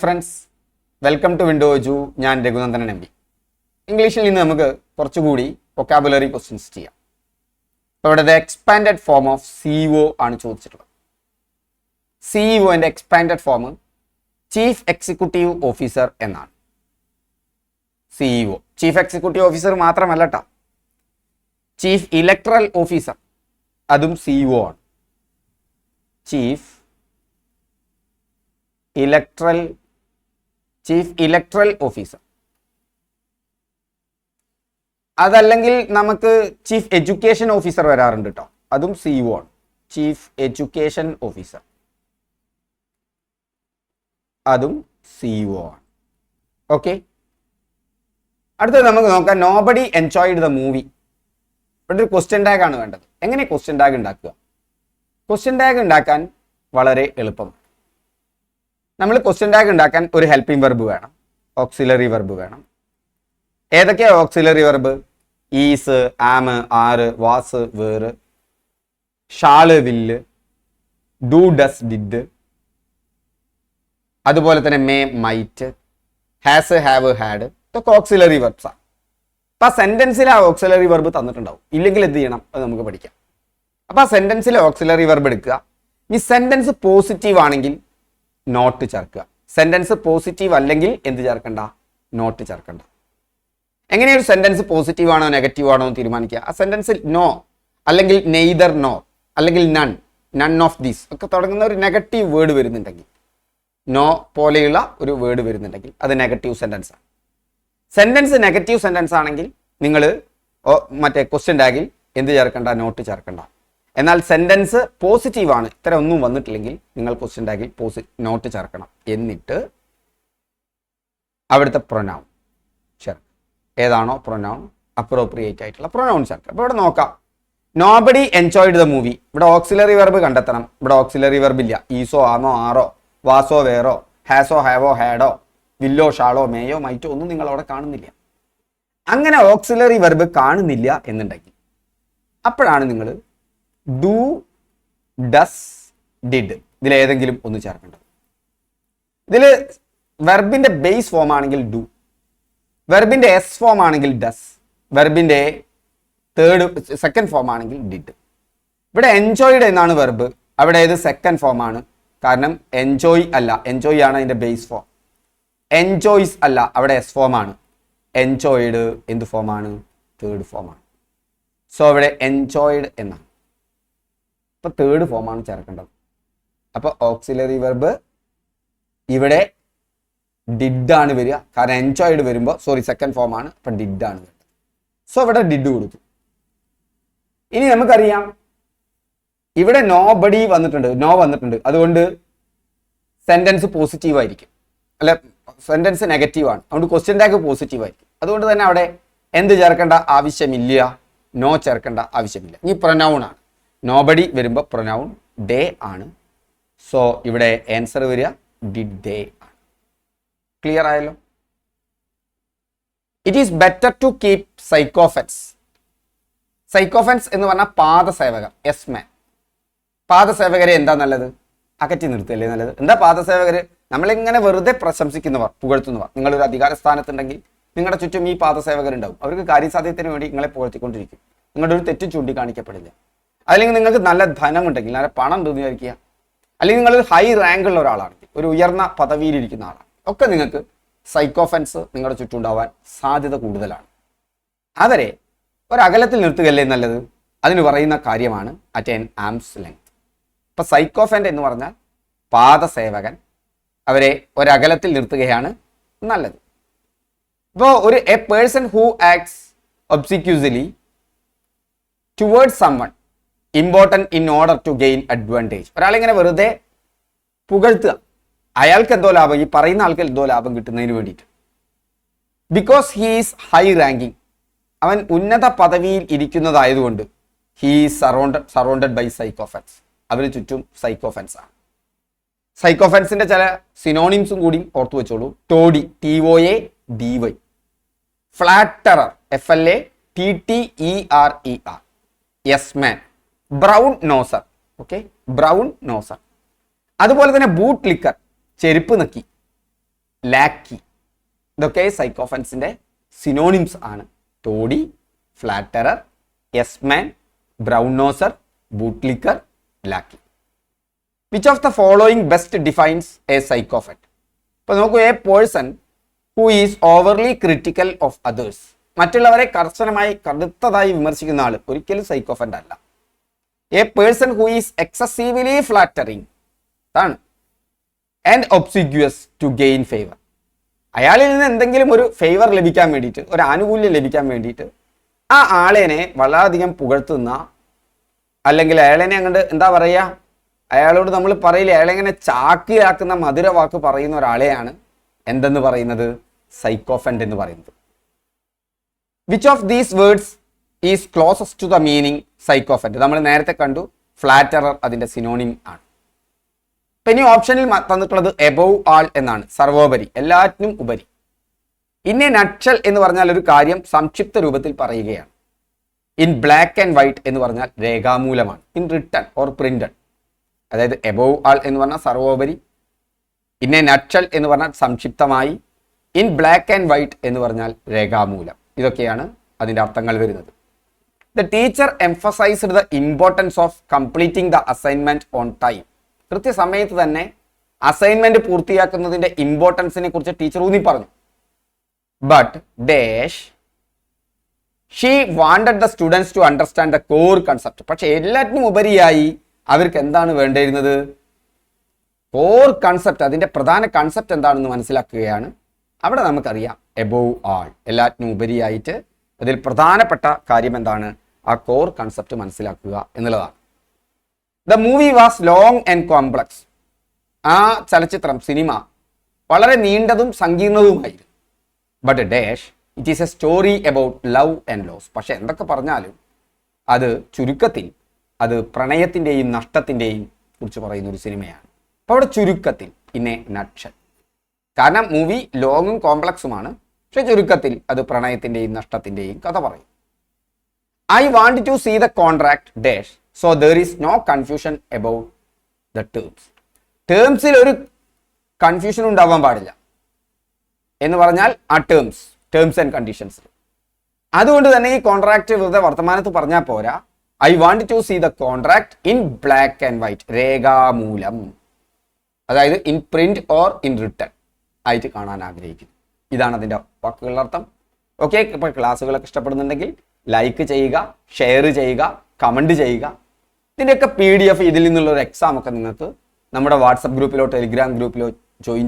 Friends welcome to window ജു ഞാൻ Raghunandanan M P ഇംഗ്ലീഷിൽ നിന്ന് നമുക്ക് കുറച്ചുകൂടി വൊക്കാബുലറി ക്വസ്റ്റ്യൻസ് ചെയ്യാം. അപ്പോൾ ഇവിടെ എക്സ്പാൻഡഡ് ഫോം ഓഫ് സിഇഒ ആണ് ചോദിച്ചിട്ടുള്ളത്. സിഇഒന്റെ expanded form chief executive officer എന്നാണ്. സിഇഒ ചീഫ് എക്സിക്യൂട്ടീവ് ഓഫീസർ മാത്രമല്ല ചീഫ് ഇലക്ട്രൽ ഓഫീസർ അതും സിഇഒ ആണ്. Chief electoral chief electoral officer. അതല്ലെങ്കിൽ നമുക്ക് ചീഫ് എഡ്യൂക്കേഷൻ ഓഫീസർ വരാറുണ്ട് കേട്ടോ അതും സി ആണ്. Chief education officer. അതും സി ആണ്. ഓക്കെ? അടുത്തത് നമുക്ക് നോക്കാം. നോബഡി എൻജോയ്ഡ് ദ മൂവി ഇവിടെ ഒരു ക്വസ്റ്റ്യൻ ടാഗ് ആണ് വേണ്ടത്. എങ്ങനെ ക്വസ്റ്റ്യൻ ടാഗ് ഉണ്ടാക്കുക? ക്വസ്റ്റ്യൻ ടാഗ് ഉണ്ടാക്കാൻ വളരെ എളുപ്പമാണ്. നമ്മൾ ക്വസ്റ്റ്യൻ ടാഗ് ഉണ്ടാക്കാൻ ഒരു ഹെൽപ്പിംഗ് വെർബ് വേണം. ഓക്സിലറി വെർബ് വേണം. ഏതൊക്കെയാ auxiliary verb is am are was were shall will do does did അതുപോലെ തന്നെ may might has have had ഇതൊക്കെ ഓക്സിലറി വെർബ്സാണ് അപ്പൊ ആ സെന്റൻസിൽ ആ ഓക്സിലറി വെർബ് തന്നിട്ടുണ്ടാവും. ഇല്ലെങ്കിൽ എന്ത് ചെയ്യണം? അത് നമുക്ക് പഠിക്കാം. അപ്പൊ ആ സെന്റൻസിൽ ഓക്സിലറി വെർബ് എടുക്കുക. ഈ സെന്റൻസ് പോസിറ്റീവ് ആണെങ്കിൽ നോട്ട് ചേർക്കുക. സെന്റൻസ് പോസിറ്റീവ് അല്ലെങ്കിൽ എന്ത് ചേർക്കണ്ട? നോട്ട് ചേർക്കണ്ട. എങ്ങനെയൊരു സെന്റൻസ് പോസിറ്റീവ് ആണോ നെഗറ്റീവ് ആണോ തീരുമാനിക്കുക? ആ സെന്റൻസിൽ നോ അല്ലെങ്കിൽ നെയ്തർ നോ അല്ലെങ്കിൽ നൺ നൺ ഓഫ് ദീസ് ഒക്കെ തുടങ്ങുന്ന ഒരു നെഗറ്റീവ് വേർഡ് വരുന്നുണ്ടെങ്കിൽ നോ പോലെയുള്ള ഒരു വേർഡ് വരുന്നുണ്ടെങ്കിൽ അത് നെഗറ്റീവ് സെന്റൻസ് ആണ്. സെന്റൻസ് നെഗറ്റീവ് സെന്റൻസ് ആണെങ്കിൽ നിങ്ങൾ മറ്റേ ക്വസ്റ്റ്യൻ ടാഗിൽ എന്ത് ചേർക്കണ്ട? നോട്ട് ചേർക്കണ്ട. എന്നാൽ സെന്റൻസ് പോസിറ്റീവ് ആണ്. ഇത്തരം ഒന്നും വന്നിട്ടില്ലെങ്കിൽ നിങ്ങൾ ക്വസ്റ്റ്യൻ ടാഗിൽ പോസി നോട്ട് ചേർക്കണം. എന്നിട്ട് അവിടുത്തെ പ്രൊനൗൺ ചേർക്കുക ഏതാണോ പ്രൊനൗൺ അപ്രോപ്രിയേറ്റ് ആയിട്ടുള്ള പ്രൊനൗൺ ചേർക്കുക അപ്പോൾ ഇവിടെ നോക്കാം. നോബഡി എൻജോയ്ഡ് ദ മൂവി ഇവിടെ ഓക്സിലറി വെർബ് കണ്ടെത്തണം. ഇവിടെ ഓക്സിലറി വെർബ് ഇല്ല. ഈസോ ആണോ ആറോ വാസോ വേറോ ഹാസോ ഹാവോ ഹാഡോ വില്ലോ ഷാളോ മേയോ മൈറ്റോ ഒന്നും നിങ്ങൾ അവിടെ കാണുന്നില്ല. അങ്ങനെ ഓക്സിലറി വെർബ് കാണുന്നില്ല എന്നുണ്ടെങ്കിൽ അപ്പോഴാണ് നിങ്ങൾ ഡു ഡസ് ഡിഡ് ഇതിലേതെങ്കിലും ഒന്ന് ചേർക്കേണ്ടത് ഇതിൽ വെർബിന്റെ ബേസ് ഫോം ആണെങ്കിൽ ഡു വെർബിന്റെ എസ് ഫോം ആണെങ്കിൽ ഡസ് വെർബിന്റെ തേർഡ് സെക്കൻഡ് ഫോം ആണെങ്കിൽ ഡിഡ് ഇവിടെ എൻജോയ്ഡ് എന്നാണ് വെർബ് അവിടെ ഇത് സെക്കൻഡ് ഫോം ആണ്. കാരണം എൻജോയ് അല്ല. എൻജോയ് ആണ് അതിന്റെ ബേസ് ഫോം എൻജോയ്സ് അല്ല. അവിടെ എസ് ഫോം ആണ്. എൻജോയ്ഡ് എന്ത് ഫോമാണ് തേർഡ് ഫോമാണ് സോ അവിടെ എൻജോയ്ഡ് എന്നാണ്. അപ്പൊ തേർഡ് ഫോമാണ് ചേർക്കേണ്ടത്. അപ്പൊ ഓക്സിലറി വെർബ് ഇവിടെ ഡിഡ് ആണ് വരിക. കാരണം എൻജോയ്ഡ് വരുമ്പോൾ സോറി സെക്കൻഡ് ഫോം ആണ്. അപ്പൊ ഡിഡ് ആണ് വരുന്നത് സോ ഇവിടെ ഡിഡ് കൊടുത്തു. ഇനി നമുക്കറിയാം. ഇവിടെ നോ ബഡി വന്നിട്ടുണ്ട്. നോ വന്നിട്ടുണ്ട്. അതുകൊണ്ട് സെന്റൻസ് പോസിറ്റീവ് ആയിരിക്കും. അല്ല സെന്റൻസ് നെഗറ്റീവ് ആണ്. അതുകൊണ്ട് ക്വസ്റ്റ്യൻ ടാഗ് പോസിറ്റീവ് ആയിരിക്കും. അതുകൊണ്ട് തന്നെ അവിടെ എന്ത് ചേർക്കേണ്ട ആവശ്യമില്ല. നോ ചേർക്കേണ്ട ആവശ്യമില്ല. ഈ പ്രൊനൗൺ ആണ്. നോബഡി വരുമ്പോൾ പ്രൊനൗൺ ഡേ ആണ്. സോ ഇവിടെ ആൻസർ വരിക ഡിഡ് ഡേ ആണ്. ക്ലിയർ ആയല്ലോ? It is better to keep sycophants sycophants എന്ന് പറഞ്ഞാൽ പാദസേവകർ എസ് മാൻ പാദസേവകരെ എന്താ നല്ലത്? അകറ്റി നിർത്തല്ലേ നല്ലത്? എന്താ പാദസേവകര് നമ്മളിങ്ങനെ വെറുതെ പ്രശംസിക്കുന്നവർ പുകഴ്ത്തുന്നവർ. നിങ്ങളൊരു അധികാര സ്ഥാനത്തുണ്ടെങ്കിൽ നിങ്ങളുടെ ചുറ്റും ഈ പാദസേവകരുണ്ടാവും. അവർക്ക് കാര്യസാധ്യത്തിന് വേണ്ടി നിങ്ങളെ പുകഴ്ത്തിക്കൊണ്ടിരിക്കും. നിങ്ങളുടെ ഒരു തെറ്റ് ചൂണ്ടിക്കാണിക്കപ്പെടില്ല. അല്ലെങ്കിൽ നിങ്ങൾക്ക് നല്ല ധനമുണ്ടെങ്കിൽ നല്ല പണം വിചാരിക്കുക അല്ലെങ്കിൽ നിങ്ങൾ ഹൈ റാങ്ക് ഉള്ള ഒരാളാണെങ്കിൽ ഒരു ഉയർന്ന പദവിയിലിരിക്കുന്ന ആളാണ്. ഒക്കെ നിങ്ങൾക്ക് സൈക്കോഫൻസ് നിങ്ങളുടെ ചുറ്റും ഉണ്ടാവാൻ സാധ്യത കൂടുതലാണ്. അവരെ ഒരകലത്തിൽ നിർത്തുകയല്ലേ നല്ലത്? അതിന് പറയുന്ന കാര്യമാണ് അറ്റ് എൻ ആംസ് ലെങ്ത്. ഇപ്പം സൈക്കോഫന്റ് എന്ന് പറഞ്ഞാൽ പാദസേവകൻ അവരെ ഒരകലത്തിൽ നിർത്തുകയാണ് നല്ലത്. ഇപ്പോൾ ഒരു a person who acts obsequiously towards someone important in order to gain advantage ഒരാളിങ്ങനെ വെറുതെ പുകഴ്ത്തുക. അയാൾക്ക് എന്തോ ലാഭം ഈ പറയുന്ന ആൾക്ക് എന്തോ ലാഭം കിട്ടുന്നതിന് വേണ്ടിയിട്ട്. ബിക്കോസ് ഹീസ് ഹൈ റാങ്കിങ് അവൻ ഉന്നത പദവിയിൽ ഇരിക്കുന്നതായതുകൊണ്ട് he's surrounded surrounded by sycophants അവന് ചുറ്റും സൈക്കോഫൻസ് ആണ്. സൈക്കോഫൻസിന്റെ ചില സിനോണിംസും കൂടി ഓർത്തു വെച്ചോളൂ. Toady T O A D Y flatterer F L A T T E R E R yes man brown noser okay brown noser അതുപോലെ തന്നെ ബൂട്ട് ലിക്കർ ചെരുപ്പ് നക്കി. ലാക്കി ഇതൊക്കെ സൈക്കോഫൻസിന്റെ സിനോണിംസ് ആണ്. Toady flatterer yes man brown noser boot licker lackey which of the following best defines a sycophant ഇപ്പൊ നോക്കൂ a person who is overly critical of others മറ്റുള്ളവരെ കർശനമായി കടുത്തതായി വിമർശിക്കുന്ന ആൾ ഒരിക്കലും സൈക്കോഫന്റ് അല്ല. A person who is excessively flattering അതാണ് and obsequious to gain favour അയാളിൽ നിന്ന് എന്തെങ്കിലും ഒരു ഫേവർ ലഭിക്കാൻ വേണ്ടിയിട്ട് ഒരു ആനുകൂല്യം ലഭിക്കാൻ വേണ്ടിയിട്ട് ആ ആളേനെ വളരെയധികം പുകഴ്ത്തുന്ന അല്ലെങ്കിൽ അയാളെനെ അങ്ങോട്ട് എന്താ പറയുക അയാളോട് നമ്മൾ പറയില്ല അയാളെ ഇങ്ങനെ ചാക്കിലാക്കുന്ന മധുര വാക്ക് പറയുന്ന ഒരാളെയാണ് എന്തെന്ന് പറയുന്നത്? സൈക്കോഫൻഡ് എന്ന് പറയുന്നത്. Which of these words is closest to the meaning sycophant നമ്മൾ നേരത്തെ കണ്ടു ഫ്ലാറ്ററർ അതിന്റെ സിനോണിം ആണ്. ഇപ്പൊ ഇനി ഓപ്ഷനിൽ തന്നിട്ടുള്ളത് എബവ് ആൾ എന്നാണ് സർവോപരി എല്ലാറ്റിനും ഉപരി. ഇനി നക്ഷൽ എന്ന് പറഞ്ഞാൽ ഒരു കാര്യം സംക്ഷിപ്ത രൂപത്തിൽ പറയുകയാണ്. ഇൻ ബ്ലാക്ക് ആൻഡ് വൈറ്റ് എന്ന് പറഞ്ഞാൽ രേഖാമൂലമാണ് ഇൻ റിട്ടൺ ഓർ പ്രിന്റഡ് അതായത് എബവ് ആൾ എന്ന് പറഞ്ഞാൽ സർവോപരി. ഇന്നെ നക്ഷൽ എന്ന് പറഞ്ഞാൽ സംക്ഷിപ്തമായി. ഇൻ ബ്ലാക്ക് ആൻഡ് വൈറ്റ് എന്ന് പറഞ്ഞാൽ രേഖാമൂലം. ഇതൊക്കെയാണ് അതിന്റെ അർത്ഥങ്ങൾ വരുന്നത്. The teacher emphasised the importance of completing the assignment on time കൃത്യസമയത്ത് തന്നെ അസൈൻമെന്റ് പൂർത്തിയാക്കുന്നതിന്റെ ഇമ്പോർട്ടൻസിനെ കുറിച്ച് ടീച്ചർ ഊന്നി പറഞ്ഞു. But dash she wanted the students to understand the core concept പക്ഷെ എല്ലാറ്റിനും ഉപരിയായി അവർക്ക് എന്താണ് വേണ്ടിയിരുന്നത്? കോർ കൺസെപ്റ്റ് അതിന്റെ പ്രധാന കൺസെപ്റ്റ് എന്താണെന്ന് മനസ്സിലാക്കുകയാണ്. അവിടെ നമുക്കറിയാം എബോവ് ആൾ എല്ലാറ്റിനും ഉപരിയായിട്ട് അതിൽ പ്രധാനപ്പെട്ട കാര്യം എന്താണ് ആ കോർ കൺസെപ്റ്റ് മനസ്സിലാക്കുക എന്നുള്ളതാണ്. The movie was long and complex ആ ചലച്ചിത്രം സിനിമ വളരെ നീണ്ടതും സങ്കീർണവുമായിരുന്നു but dash it is a story about love and loss പക്ഷെ എന്തൊക്കെ പറഞ്ഞാലും അത് ചുരുക്കത്തിൽ അത് പ്രണയത്തിന്റെയും നഷ്ടത്തിന്റെയും കുറിച്ച് പറയുന്ന ഒരു സിനിമയാണ് അപ്പോൾ അവിടെ ചുരുക്കത്തിൽ ഇന്നെ നക്ഷൻ കാരണം മൂവി ലോങ്ങും കോംപ്ലക്സുമാണ് പക്ഷെ ചുരുക്കത്തിൽ അത് പ്രണയത്തിന്റെയും നഷ്ടത്തിന്റെയും കഥ പറയും. I want to see the contract dash so there is no confusion about the terms ടേംസിൽ ഒരു കൺഫ്യൂഷൻ ഉണ്ടാവാൻ പാടില്ല. എന്ന് പറഞ്ഞാൽ ആ ടേംസ് ടേംസ് ആൻഡ് കണ്ടീഷൻസ് അതുകൊണ്ട് തന്നെ ഈ കോൺട്രാക്ട് വെറുതെ വർത്തമാനത്ത് പറഞ്ഞാൽ പോരാ. I want to see the contract in black and white രേഖാമൂലം. അതായത് in print or in written ആയിട്ട് കാണാൻ ആഗ്രഹിക്കുന്നു. ഇതാണ് അതിന്റെ വാക്കുകളുടെ അർത്ഥം. ഓക്കെ ഇപ്പോൾ ക്ലാസ്സുകളൊക്കെ ഇഷ്ടപ്പെടുന്നുണ്ടെങ്കിൽ ലൈക്ക് ചെയ്യുക ഷെയർ ചെയ്യുക കമന്റ് ചെയ്യുക. ഇതിന്റെയൊക്കെ പി ഡി എഫ് ഇതിൽ നിന്നുള്ള ഒരു എക്സാം ഒക്കെ നിങ്ങൾക്ക് നമ്മുടെ വാട്സപ്പ് ഗ്രൂപ്പിലോ ടെലിഗ്രാം ഗ്രൂപ്പിലോ ജോയിൻ